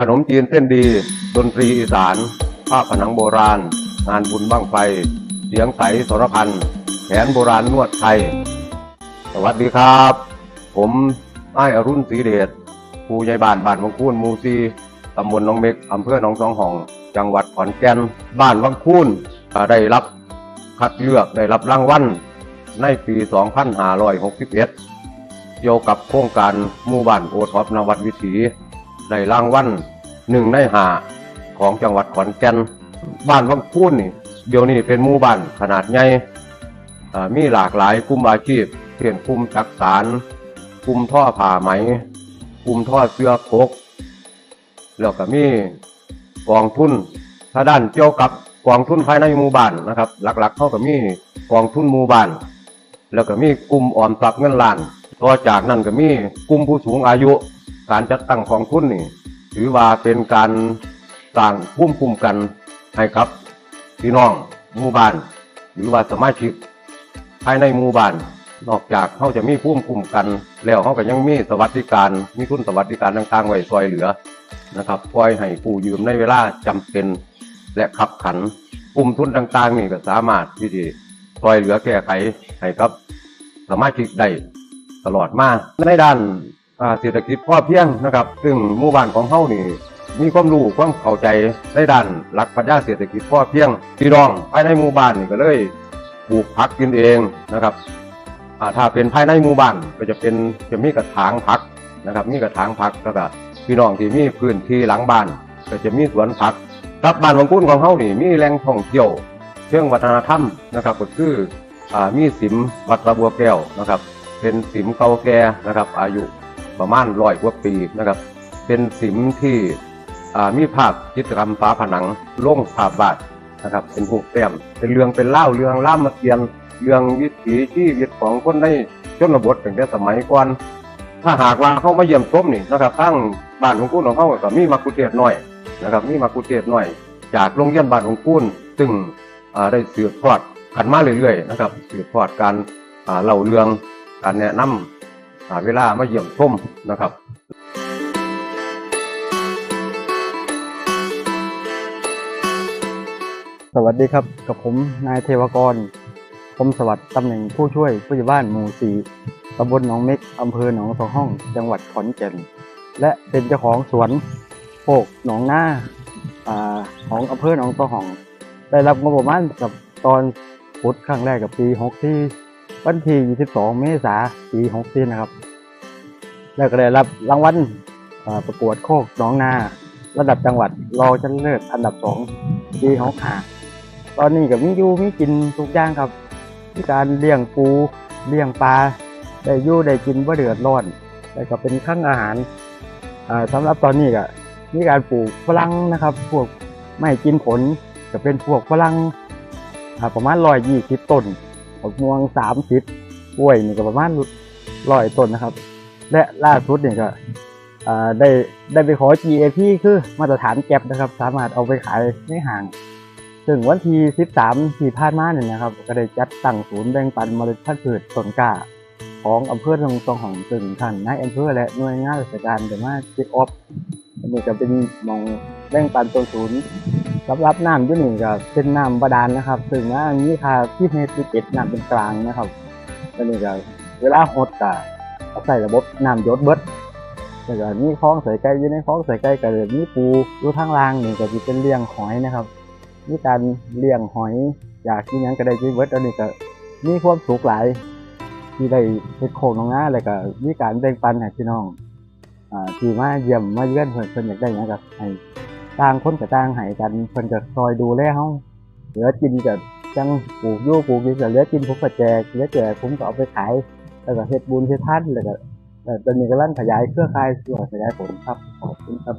ขนมจีนเส้นดี ดนตรีอีสาน ภาพผนังโบราณ งานบุญบ้างไฟ เสียงใสสรพันธ์แผนโบราณนวดไทย สวัสดีครับ ผมไอ้อรุณศรีเดชผู้ใหญ่บ้านบ้านวังคูนมูซีตำบลหนองเม็กอำเภอหนองสองห้อง จังหวัดขอนแก่น บ้านวังคูนได้รับคัดเลือกได้รับรางวัลในปี 2561 เกี่ยวกับโครงการหมู่บ้านโอท็อปนวัดวิถี ได้รางวัลหนึ่งในหาของจังหวัดขอนแก่นบ้านวังคูนนี่ เดี๋ยวนี้เป็นหมู่บ้านขนาดใหญ่มีหลากหลายกลุ่มอาชีพเช่นกลุ่มจักสารกลุ่มท่อผ้าไหมกลุ่มท่อเสื้อโคกแล้วก็มีกองทุนถ้าด้านเกี่ยวกับกองทุนภายในหมู่บ้านนะครับ หลักๆเขาก็มีกองทุนหมู่บ้าน แล้วก็มีกลุ่มออมทรัพย์เงินล้านต่อจากนั้นก็มีกลุ่มผู้สูงอายุ การจัดตั้งกองทุนนี่ ถือว่าเป็นการสร้างภูมิคุ้มกันให้กับพี่น้องหมู่บ้าน หรือว่าสมาชิกภายในหมู่บ้าน นอกจากเขาจะมีภูมิคุ้มกัน แล้วเขาก็ยังมีสวัสดิการมีทุนสวัสดิการต่างๆไว้ซอยเหลือนะครับปล่อยให้ผู้ยืมในเวลาจำเป็นและขับขันกลุ่มทุนต่างๆนี่ก็สามารถที่จะซอยเหลือแก้ไขให้ครับสมารถคิดได้ตลอดมาในด้าน อ่าเศรษฐกิจพอเพียงนะครับ ซึ่งหมู่บ้านของเฮานี่มีความรู้ความเข้าใจในด้านหลักปรัชญาเศรษฐกิจพอเพียงพี่น้องภายในหมู่บ้านนี่ก็เลยปลูกผักกินเองนะครับอ่าถ้าเป็นภายในหมู่บ้านก็จะเป็นจะมีกระถางผักนะครับ มีกระถางผักแล้วก็พี่น้องที่มีพื้นที่หลังบ้าน ก็จะมีสวนผักครับบ้านของกุ้นของเฮานี่มีแหล่งท่องเที่ยวเชิงวัฒนธรรมนะครับก็คืออ่ามีสิมวัดระบัวแก้วนะครับ เป็นสิมเก่าแก่นะครับ อายุ ประมาณร้อยกว่าปีนะครับ เป็นสิมที่มีภาพจิตรกรรมฝาผนังล่งภาพบาดนะครับ เป็นหูปแต้มเป็นเรื่องเป็นเล่าเรื่องล่ามมาเกียน เรื่องวิถีชีวิตของคนในชนบทตั้งแต่สมัยก่อนถ้าหากว่าเข้ามาเยี่ยมชมนี่นะครับทั้งบ้านของคุณของเขาก็มีมากุเทศน้อยนะครับ มีมากุเทศน้อย จากโรงเรียนบ้านของคุณซึ่งได้สืบทอดกันมาเรื่อยๆนะครับสืบทอดการเล่าเรื่องการแนะนำ อ่าเวลามาเยี่ยมชมนะครับสวัสดีครับ กับผมนายเทวกรคมสวัสดิ์ตำแหน่งผู้ช่วยผู้ใหญ่บ้านหมู่สีตำบลหนองเม็กอำเภอหนองสองห้อง จังหวัดขอนแก่น และเป็นเจ้าของสวนโพกหนองหน้าอของอำเภอหนองสองห้อง ได้รับงบประมาณกับตอนพุทธครั้งแรกกับปีหกที่ วันที่ 22 เมษายน ปีหกที่นะครับ แล้วก็ได้รับรางวัลประกวดโคกหนองนา ระดับจังหวัดรองชนะเลิศอันดับสองปีหกห้าตอนนี้ก็มีอยู่มีกินทุกอย่างครับมีการเลี้ยงปูเลี้ยงปลา ได้ยู่ได้กินว่าเดือดร้อน แล้วก็เป็นข้างอาหารอ่าสำหรับตอนนี้ก็มีการปลูกฝรั่งนะครับ พวกไม่กินผลก็เป็นพวกฝรั่งประมาณร้อยยี่สิบต้นักม่วงสามสิบกล้วยนี่ก็ประมาณร้อยต้นนะครับ และล่าสุดเนี่ยก็ได้ได้ไปขอ GAP คือมาตรฐานแก็บนะครับ สามารถเอาไปขายในห้าง ซึ่งวันที่ 13 ที่ผ่านมาเนี่ยนะครับ ก็ได้จัดตั้งศูนย์แบ่งปันเมล็ดพันธุ์พืชต้นกล้า ของอำเภอทางตองของซึ่งท่านนายอำเภอและหน่วยงานราชการจะมาเช็คออฟอันนี้ก็เป็นมองแบ่งปันต้นศูนย์ สำหรับน้ำยี่หนี่งก็เป็นน้ำบาดาลนะครับซึ่งน้ำมีค่าที่เมตรที่เจ็ดน้ำเป็นกลางนะครับอันนี้ก็เวลาหดก็เอาใส่ระบบน้ำยศเบิดแล้วก็มีคลองใส่ไก่อยู่ในคลองใส่ไก่ก็เลยมีปูอยู่ทางล่างนี่ก็สิเป็นเลี้ยงหอยนะครับมีการเลี้ยงหอย อยากกินยังก็ได้กินเบิดอันนี้ก็มีความสุขหลาย ที่ได้เฮ็ดโคกน้องนาแล้วก็มีการแบ่งปันให้พี่น้องอ่าที่มาเยี่ยมมาเยือนเพิ่อนเพิ่นอยากได้ยังก็ให้ ต่างคนก็ต่างให้กันเพิ่นก็คอยดูแลเฮาเหลือกินก็จังปลูกยู่ปลูกนี่ก็เหลือกินผมก็แจกเหลือแจกผมก็เอาไปขาย แล้วก็เฮ็ดบุญเฮ็ดทานแล้วก็เอ่อตอนนี้กำลังขยายเครือข่ายส่วนขยายผลครับขอบคุณครับ